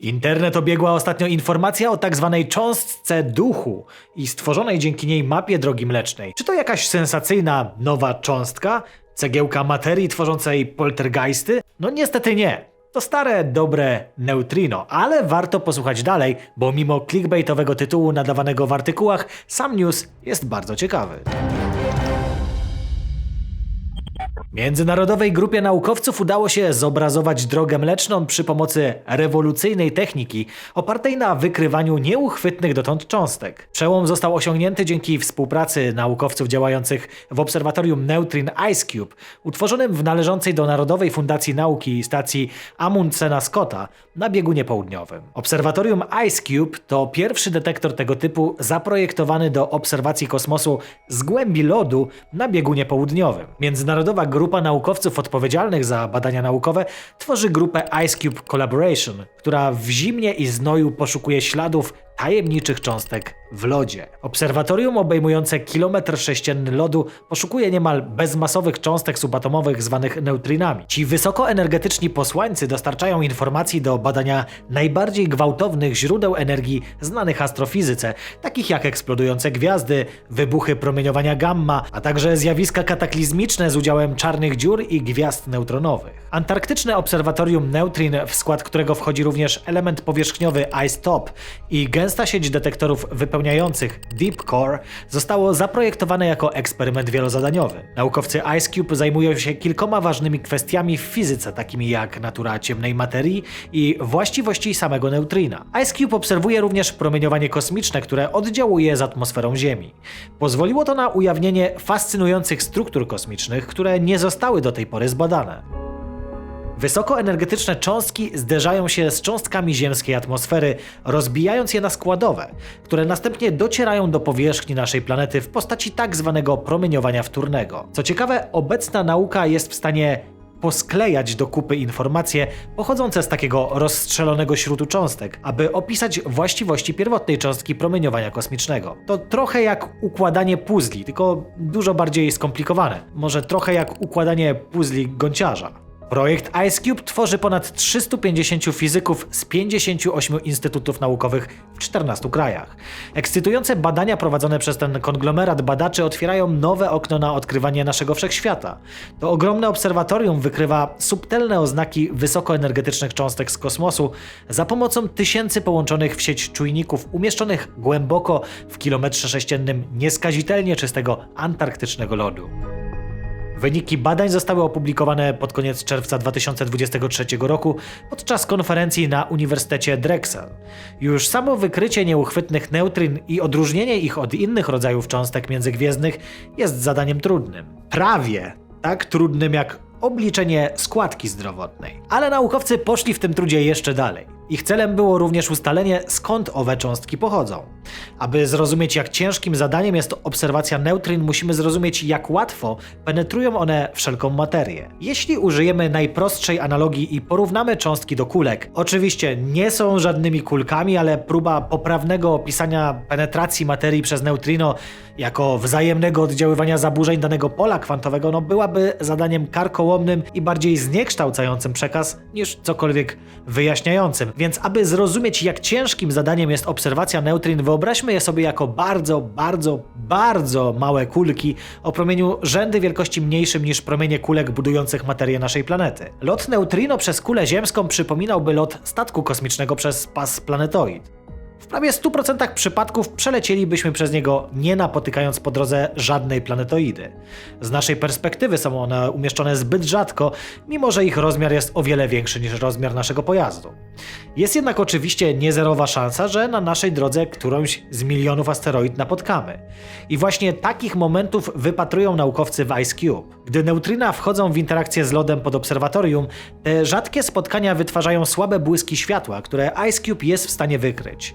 Internet obiegła ostatnio informacja o tak zwanej cząstce duchu i stworzonej dzięki niej mapie drogi mlecznej. Czy to jakaś sensacyjna nowa cząstka? Cegiełka materii tworzącej poltergeisty? No niestety nie. To stare, dobre neutrino, ale warto posłuchać dalej, bo mimo clickbaitowego tytułu nadawanego w artykułach, sam news jest bardzo ciekawy. Międzynarodowej grupie naukowców udało się zobrazować drogę mleczną przy pomocy rewolucyjnej techniki opartej na wykrywaniu nieuchwytnych dotąd cząstek. Przełom został osiągnięty dzięki współpracy naukowców działających w obserwatorium Neutrin Ice Cube, utworzonym w należącej do Narodowej Fundacji Nauki stacji Amundsena Scotta na biegunie południowym. Obserwatorium Ice Cube to pierwszy detektor tego typu zaprojektowany do obserwacji kosmosu z głębi lodu na biegunie południowym. Międzynarodowa grupa naukowców odpowiedzialnych za badania naukowe tworzy grupę Ice Cube Collaboration, która w zimnie i znoju poszukuje śladów tajemniczych cząstek w lodzie. Obserwatorium obejmujące kilometr sześcienny lodu poszukuje niemal bezmasowych cząstek subatomowych zwanych neutrinami. Ci wysokoenergetyczni posłańcy dostarczają informacji do badania najbardziej gwałtownych źródeł energii znanych astrofizyce, takich jak eksplodujące gwiazdy, wybuchy promieniowania gamma, a także zjawiska kataklizmiczne z udziałem czarnych dziur i gwiazd neutronowych. Antarktyczne Obserwatorium Neutrin, w skład którego wchodzi również element powierzchniowy Ice Top i gęsta sieć detektorów wypełniających Deep Core, zostało zaprojektowane jako eksperyment wielozadaniowy. Naukowcy Ice Cube zajmują się kilkoma ważnymi kwestiami w fizyce, takimi jak natura ciemnej materii i właściwości samego neutrina. Ice Cube obserwuje również promieniowanie kosmiczne, które oddziałuje z atmosferą Ziemi. Pozwoliło to na ujawnienie fascynujących struktur kosmicznych, które nie zostały do tej pory zbadane. Wysokoenergetyczne cząstki zderzają się z cząstkami ziemskiej atmosfery, rozbijając je na składowe, które następnie docierają do powierzchni naszej planety w postaci tak zwanego promieniowania wtórnego. Co ciekawe, obecna nauka jest w stanie posklejać do kupy informacje pochodzące z takiego rozstrzelonego śrutu cząstek, aby opisać właściwości pierwotnej cząstki promieniowania kosmicznego. To trochę jak układanie puzli, tylko dużo bardziej skomplikowane. Może trochę jak układanie puzli gąciarza. Projekt IceCube tworzy ponad 350 fizyków z 58 instytutów naukowych w 14 krajach. Ekscytujące badania prowadzone przez ten konglomerat badaczy otwierają nowe okno na odkrywanie naszego wszechświata. To ogromne obserwatorium wykrywa subtelne oznaki wysokoenergetycznych cząstek z kosmosu za pomocą tysięcy połączonych w sieć czujników umieszczonych głęboko w kilometrze sześciennym nieskazitelnie czystego antarktycznego lodu. Wyniki badań zostały opublikowane pod koniec czerwca 2023 roku podczas konferencji na Uniwersytecie Drexel. Już samo wykrycie nieuchwytnych neutrin i odróżnienie ich od innych rodzajów cząstek międzygwiezdnych jest zadaniem trudnym. Prawie tak trudnym jak obliczenie składki zdrowotnej. Ale naukowcy poszli w tym trudzie jeszcze dalej. Ich celem było również ustalenie, skąd owe cząstki pochodzą. Aby zrozumieć, jak ciężkim zadaniem jest obserwacja neutryn, musimy zrozumieć, jak łatwo penetrują one wszelką materię. Jeśli użyjemy najprostszej analogii i porównamy cząstki do kulek, oczywiście nie są żadnymi kulkami, ale próba poprawnego opisania penetracji materii przez neutrino jako wzajemnego oddziaływania zaburzeń danego pola kwantowego, no byłaby zadaniem karkołomnym i bardziej zniekształcającym przekaz niż cokolwiek wyjaśniającym. Więc aby zrozumieć, jak ciężkim zadaniem jest obserwacja neutrin, wyobraźmy je sobie jako bardzo, bardzo, bardzo małe kulki o promieniu rzędy wielkości mniejszym niż promienie kulek budujących materię naszej planety. Lot neutrino przez kulę ziemską przypominałby lot statku kosmicznego przez pas planetoid. W prawie 100% przypadków przelecielibyśmy przez niego, nie napotykając po drodze żadnej planetoidy. Z naszej perspektywy są one umieszczone zbyt rzadko, mimo że ich rozmiar jest o wiele większy niż rozmiar naszego pojazdu. Jest jednak oczywiście niezerowa szansa, że na naszej drodze którąś z milionów asteroid napotkamy. I właśnie takich momentów wypatrują naukowcy w Ice Cube. Gdy neutryna wchodzą w interakcję z lodem pod obserwatorium, te rzadkie spotkania wytwarzają słabe błyski światła, które Ice Cube jest w stanie wykryć.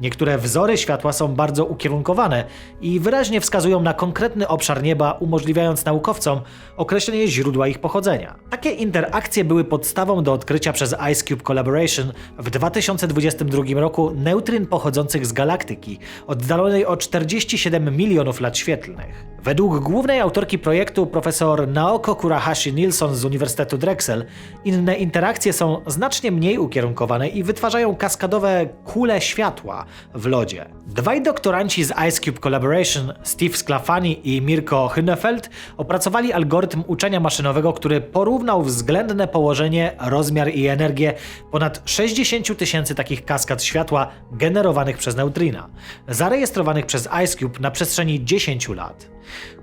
Niektóre wzory światła są bardzo ukierunkowane i wyraźnie wskazują na konkretny obszar nieba, umożliwiając naukowcom określenie źródła ich pochodzenia. Takie interakcje były podstawą do odkrycia przez Ice Cube Collaboration w 2022 roku neutryn pochodzących z galaktyki, oddalonej o 47 milionów lat świetlnych. Według głównej autorki projektu profesor Naoko Kurahashi Nilsson z Uniwersytetu Drexel, inne interakcje są znacznie mniej ukierunkowane i wytwarzają kaskadowe kule światła w lodzie. Dwaj doktoranci z Ice Cube Collaboration, Steve Sclafani i Mirko Hünefeld, opracowali algorytm uczenia maszynowego, który porównał względne położenie, rozmiar i energię ponad 60 tysięcy takich kaskad światła generowanych przez neutrina, zarejestrowanych przez Ice Cube na przestrzeni 10 lat.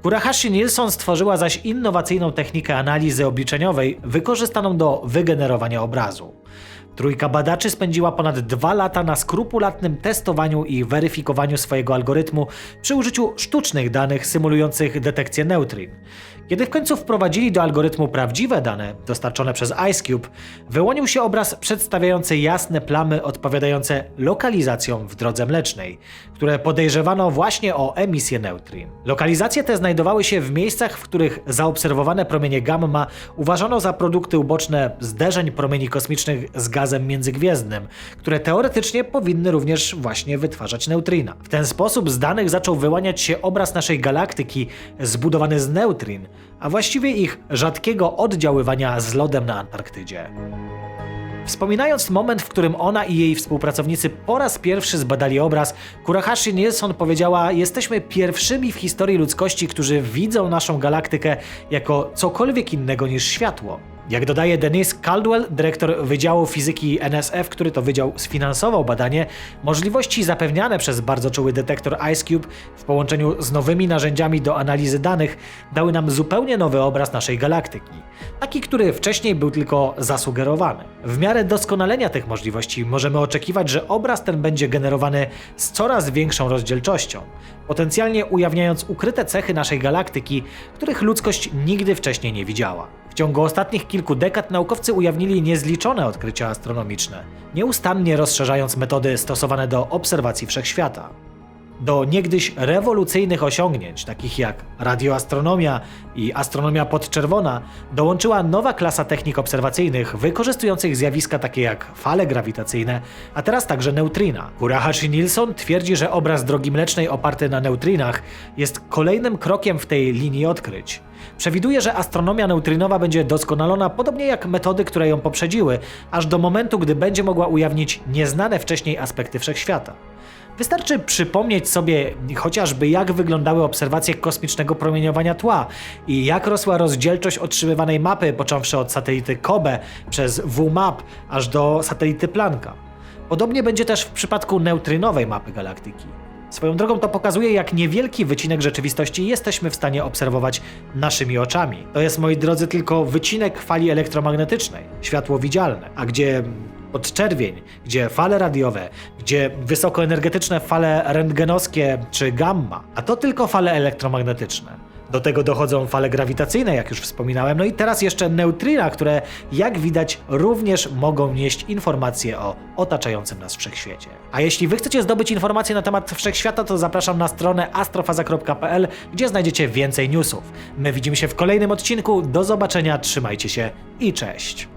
Kurahashi Nilsson stworzyła zaś innowacyjną technikę analizy obliczeniowej wykorzystaną do wygenerowania obrazu. Trójka badaczy spędziła ponad dwa lata na skrupulatnym testowaniu i weryfikowaniu swojego algorytmu przy użyciu sztucznych danych symulujących detekcję neutrin. Kiedy w końcu wprowadzili do algorytmu prawdziwe dane dostarczone przez IceCube, wyłonił się obraz przedstawiający jasne plamy odpowiadające lokalizacjom w drodze mlecznej, które podejrzewano właśnie o emisję neutrin. Lokalizacje te znajdowały się w miejscach, w których zaobserwowane promienie gamma uważano za produkty uboczne zderzeń promieni kosmicznych z gazem międzygwiezdnym, które teoretycznie powinny również właśnie wytwarzać neutrina. W ten sposób z danych zaczął wyłaniać się obraz naszej galaktyki zbudowany z neutrin, a właściwie ich rzadkiego oddziaływania z lodem na Antarktydzie. Wspominając moment, w którym ona i jej współpracownicy po raz pierwszy zbadali obraz, Kurahashi Nilsson powiedziała: Jesteśmy pierwszymi w historii ludzkości, którzy widzą naszą galaktykę jako cokolwiek innego niż światło. Jak dodaje Denise Caldwell, dyrektor Wydziału Fizyki NSF, który to wydział sfinansował badanie, możliwości zapewniane przez bardzo czuły detektor IceCube w połączeniu z nowymi narzędziami do analizy danych dały nam zupełnie nowy obraz naszej galaktyki. Taki, który wcześniej był tylko zasugerowany. W miarę doskonalenia tych możliwości możemy oczekiwać, że obraz ten będzie generowany z coraz większą rozdzielczością, potencjalnie ujawniając ukryte cechy naszej galaktyki, których ludzkość nigdy wcześniej nie widziała. Ciągu ostatnich kilku dekad naukowcy ujawnili niezliczone odkrycia astronomiczne, nieustannie rozszerzając metody stosowane do obserwacji wszechświata. Do niegdyś rewolucyjnych osiągnięć, takich jak radioastronomia i astronomia podczerwona, dołączyła nowa klasa technik obserwacyjnych wykorzystujących zjawiska takie jak fale grawitacyjne, a teraz także neutrina. Kurahashi Nilsson twierdzi, że obraz drogi mlecznej oparty na neutrinach jest kolejnym krokiem w tej linii odkryć. Przewiduje, że astronomia neutrynowa będzie doskonalona podobnie jak metody, które ją poprzedziły, aż do momentu, gdy będzie mogła ujawnić nieznane wcześniej aspekty wszechświata. Wystarczy przypomnieć sobie chociażby jak wyglądały obserwacje kosmicznego promieniowania tła i jak rosła rozdzielczość otrzymywanej mapy, począwszy od satelity Kobe przez WMAP aż do satelity Plancka. Podobnie będzie też w przypadku neutrynowej mapy galaktyki. Swoją drogą to pokazuje, jak niewielki wycinek rzeczywistości jesteśmy w stanie obserwować naszymi oczami. To jest, moi drodzy, tylko wycinek fali elektromagnetycznej, światło widzialne, a gdzie podczerwień, gdzie fale radiowe, gdzie wysokoenergetyczne fale rentgenowskie czy gamma, a to tylko fale elektromagnetyczne. Do tego dochodzą fale grawitacyjne, jak już wspominałem, no i teraz jeszcze neutrina, które jak widać również mogą nieść informacje o otaczającym nas wszechświecie. A jeśli wy chcecie zdobyć informacje na temat wszechświata, to zapraszam na stronę astrofaza.pl, gdzie znajdziecie więcej newsów. My widzimy się w kolejnym odcinku. Do zobaczenia, trzymajcie się i cześć.